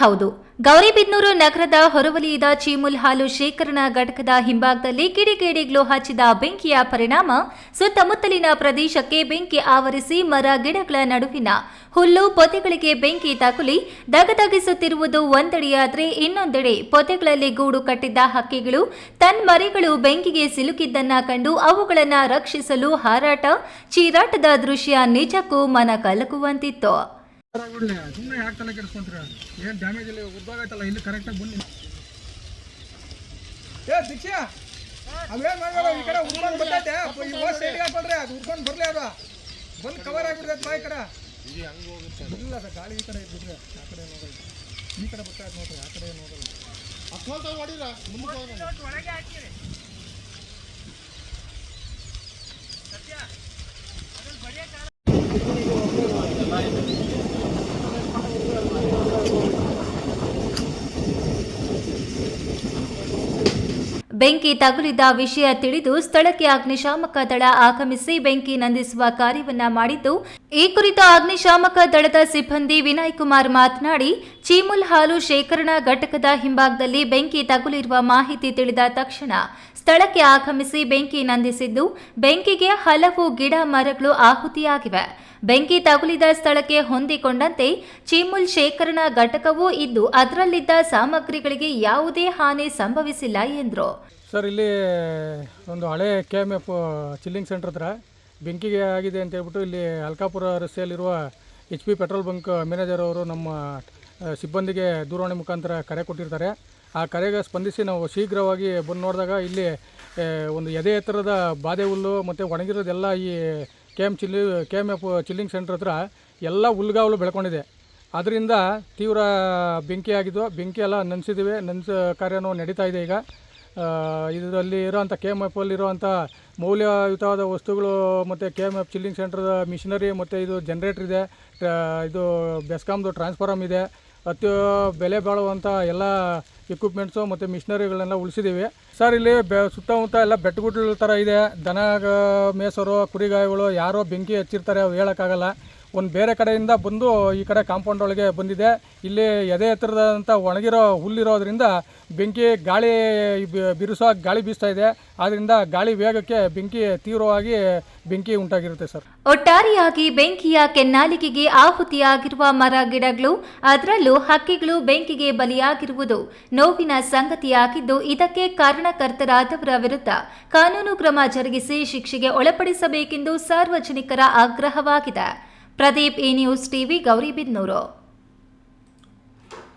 ಹೌದು. ಗೌರಿಬಿದನೂರು ನಗರದ ಹೊರವಲಯದ ಚೀಮುಲ್ ಹಾಲು ಶೇಖರಣಾ ಘಟಕದ ಹಿಂಭಾಗದಲ್ಲಿ ಕಿಡಿಗೇಡಿಗಳು ಹಚ್ಚಿದ ಬೆಂಕಿಯ ಪರಿಣಾಮ, ಸುತ್ತಮುತ್ತಲಿನ ಪ್ರದೇಶಕ್ಕೆ ಬೆಂಕಿ ಆವರಿಸಿ ಮರ ಗಿಡಗಳ ನಡುವಿನ ಹುಲ್ಲು ಪೊತೆಗಳಿಗೆ ಬೆಂಕಿ ತಗುಲಿ ದಗದಗಿಸುತ್ತಿರುವುದು ಒಂದೆಡೆಯಾದರೆ ಇನ್ನೊಂದೆಡೆ ಪೊತೆಗಳಲ್ಲಿ ಗೂಡು ಕಟ್ಟಿದ್ದ ಹಕ್ಕಿಗಳು, ತನ್ಮರಿಗಳು ಬೆಂಕಿಗೆ ಸಿಲುಕಿದ್ದನ್ನ ಕಂಡು ಅವುಗಳನ್ನು ರಕ್ಷಿಸಲು ಹಾರಾಟ, ಚೀರಾಟದ ದೃಶ್ಯ ನಿಜಕ್ಕೂ ಮನ ಕಲಕುವಂತಿತ್ತು ಸುಮ್ಮನೆ ಯಾಕೆ ತಲೆ ಕೆಡಿಸ್ಕೊಂತೀರ? ಏನು ಡ್ಯಾಮೇಜ್ ಇಲ್ಲ ಉದ್ದಾಗೈತಲ್ಲ ಇಲ್ಲಿ ಕರೆಕ್ಟಾಗಿ ಬನ್ನಿ. ಏ ದೀಕ್ಷಾ! ಅವೇನ್ ಮಾಡಬೇಡ ಈ ಕಡೆ ಉರ್ಕೊಂಡು ಬರ್ತೈತೆ ಈ ಹೋಸ್ ಸೈಡ್ಗೆ ಹಾಕೊಳ್ರಿ? ಅದು ಉರ್ಕೊಂಡು ಬರಲಿ ಅದು ಬಂದು ಕವರ್ ಆಗಿಬಿಡ್ತೈತೆ ಬಾ ಈ ಕಡೆ. ಇಲ್ಲ ಸರ್ ಗಾಳಿ ಈ ಕಡೆ ಬಿಡ್ರಿ ಆ ಕಡೆ ನೋಡಲ್ಲ. ಈ ಕಡೆ ಬರ್ತಾ ಇತ್ತು ನೋಡ್ರಿ ಆ ಕಡೆ ಏನು ಹೋಗಲ್ಲ ಬೆಂಕಿ ತಗುಲಿದ ವಿಷಯ ತಿಳಿದು ಸ್ಥಳಕ್ಕೆ ಅಗ್ನಿಶಾಮಕ ದಳ ಆಗಮಿಸಿ ಬೆಂಕಿ ನಂದಿಸುವ ಕಾರ್ಯವನ್ನ ಮಾಡಿದ್ದು ಈ ಕುರಿತು ಅಗ್ನಿಶಾಮಕ ದಳದ ಸಿಬ್ಬಂದಿ ವಿನಯ್ ಕುಮಾರ್ ಮಾತನಾಡಿ, ಚೀಮುಲ್ ಹಾಲು ಶೇಖರಣಾ ಘಟಕದ ಹಿಂಭಾಗದಲ್ಲಿ ಬೆಂಕಿ ತಗುಲಿರುವ ಮಾಹಿತಿ ತಿಳಿದ ತಕ್ಷಣ ಸ್ಥಳಕ್ಕೆ ಆಗಮಿಸಿ ಬೆಂಕಿ ನಂದಿಸಿದ್ದು, ಬೆಂಕಿಗೆ ಹಲವು ಗಿಡ ಮರಗಳು ಆಹುತಿಯಾಗಿವೆ. ಬೆಂಕಿ ತಗುಲಿದ ಸ್ಥಳಕ್ಕೆ ಹೊಂದಿಕೊಂಡಂತೆ ಚೀಮುಲ್ ಶೇಖರಣಾ ಘಟಕವೂ ಇದ್ದು, ಅದರಲ್ಲಿದ್ದ ಸಾಮಗ್ರಿಗಳಿಗೆ ಯಾವುದೇ ಹಾನಿ ಸಂಭವಿಸಿಲ್ಲ ಎಂದರು. ಸರ್, ಇಲ್ಲಿ ಒಂದು ಹಳೆ ಕೆ ಎಂ ಚಿಲ್ಲಿಂಗ್ ಸೆಂಟರ್ ಹತ್ರ ಬೆಂಕಿಗೆ ಆಗಿದೆ ಅಂತ ಹೇಳ್ಬಿಟ್ಟು ಇಲ್ಲಿ ಅಲ್ಕಾಪುರ ರಸ್ತೆಯಲ್ಲಿರುವ H P petrol bunk manager ಅವರು ನಮ್ಮ ಸಿಬ್ಬಂದಿಗೆ ದೂರವಾಣಿ ಮುಖಾಂತರ ಕರೆ ಕೊಟ್ಟಿರ್ತಾರೆ. ಆ ಕರೆಗೆ ಸ್ಪಂದಿಸಿ ನಾವು ಶೀಘ್ರವಾಗಿ ಬಂದು ನೋಡಿದಾಗ ಇಲ್ಲಿ ಒಂದು ಎದೆ ಎತ್ತರದ ಬಾದೆ ಹುಲ್ಲು ಮತ್ತು ಒಣಗಿರೋದೆಲ್ಲ ಈ K M chilli, K M F chilling centre ಹತ್ರ ಎಲ್ಲ ಹುಲ್ಗಾವಲು ಬೆಳ್ಕೊಂಡಿದೆ. ಅದರಿಂದ ತೀವ್ರ ಬೆಂಕಿ ಆಗಿದ್ದು, ಬೆಂಕಿ ಎಲ್ಲ ನೆನೆಸಿದ್ದೀವಿ ನೆನೆಸ ಕಾರ್ಯನೂ ನಡೀತಾ ಇದೆ ಈಗ. ಇದರಲ್ಲಿ ಇರೋವಂಥ ಕೆ ಎಂ ಎಫಲ್ಲಿ ಇರೋವಂಥ ಮೌಲ್ಯಯುತವಾದ ವಸ್ತುಗಳು ಮತ್ತು ಕೆ ಎಂ ಎಫ್ ಚಿಲ್ಲಿಂಗ್ ಸೆಂಟ್ರದ ಮಿಷಿನರಿ ಮತ್ತು ಇದು ಜನ್ರೇಟ್ರ್ ಇದೆ. ಇದು ಬೆಸ್ಕಾಮ್ದು ಟ್ರಾನ್ಸ್ಫಾರಮ್ ಇದೆ. ಅತ್ಯ ಬೆಲೆ ಬಾಳುವಂಥ ಎಲ್ಲ ಎಕ್ವಿಪ್ಮೆಂಟ್ಸು ಮತ್ತು ಮಿಷನರಿಗಳನ್ನೆಲ್ಲ ಉಳಿಸಿದ್ದೀವಿ ಸರ್ ಇಲ್ಲಿ ಬೆ, ಸುತ್ತಮುತ್ತ ಎಲ್ಲ ಬೆಟ್ಟಗುಡ್ಗಳ ಥರ ಇದೆ. ದನ ಮೇಸೋರು, ಕುರಿಗಾಯಿಗಳು ಯಾರೋ ಬೆಂಕಿ ಹಚ್ಚಿರ್ತಾರೆ, ಅವು ಹೇಳೋಕ್ಕಾಗಲ್ಲ. ಒಂದು ಬೇರೆ ಕಡೆಯಿಂದ ಬಂದು ಈ ಕಡೆ ಕಾಂಪೌಂಡ್ ಒಳಗೆ ಬಂದಿದೆ. ಇಲ್ಲಿ ಎದೆ ಎತ್ತರದಂಥ ಒಣಗಿರೋ ಹುಲ್ಲಿರೋದ್ರಿಂದ ಬೆಂಕಿ ಗಾಳಿ ಬಿರುಸೋ ಗಾಳಿ ಬೀಸ್ತಾ ಇದೆ. ಆದ್ದರಿಂದ ಗಾಳಿ ವೇಗಕ್ಕೆ ಬೆಂಕಿ ತೀವ್ರವಾಗಿ ಬೆಂಕಿ ಉಂಟಾಗಿರುತ್ತೆ ಸರ್. ಒಟ್ಟಾರೆಯಾಗಿ ಬೆಂಕಿಯ ಕೆನ್ನಾಲಿಗೆಗೆ ಆಹುತಿಯಾಗಿರುವ ಮರ ಗಿಡಗಳು, ಅದರಲ್ಲೂ ಹಕ್ಕಿಗಳು ಬೆಂಕಿಗೆ ಬಲಿಯಾಗಿರುವುದು ನೋವಿನ ಸಂಗತಿಯಾಗಿದ್ದು ಇದಕ್ಕೆ ಕಾರಣಕರ್ತರಾದವರ ವಿರುದ್ಧ ಕಾನೂನು ಕ್ರಮ ಜರುಗಿಸಿ ಶಿಕ್ಷೆಗೆ ಒಳಪಡಿಸಬೇಕೆಂದು ಸಾರ್ವಜನಿಕರ ಆಗ್ರಹವಾಗಿದೆ. ಪ್ರದೀಪ್ ಈ ನ್ಯೂಸ್ ಟಿವಿ ಗೌರಿಬಿದ್ನೂರು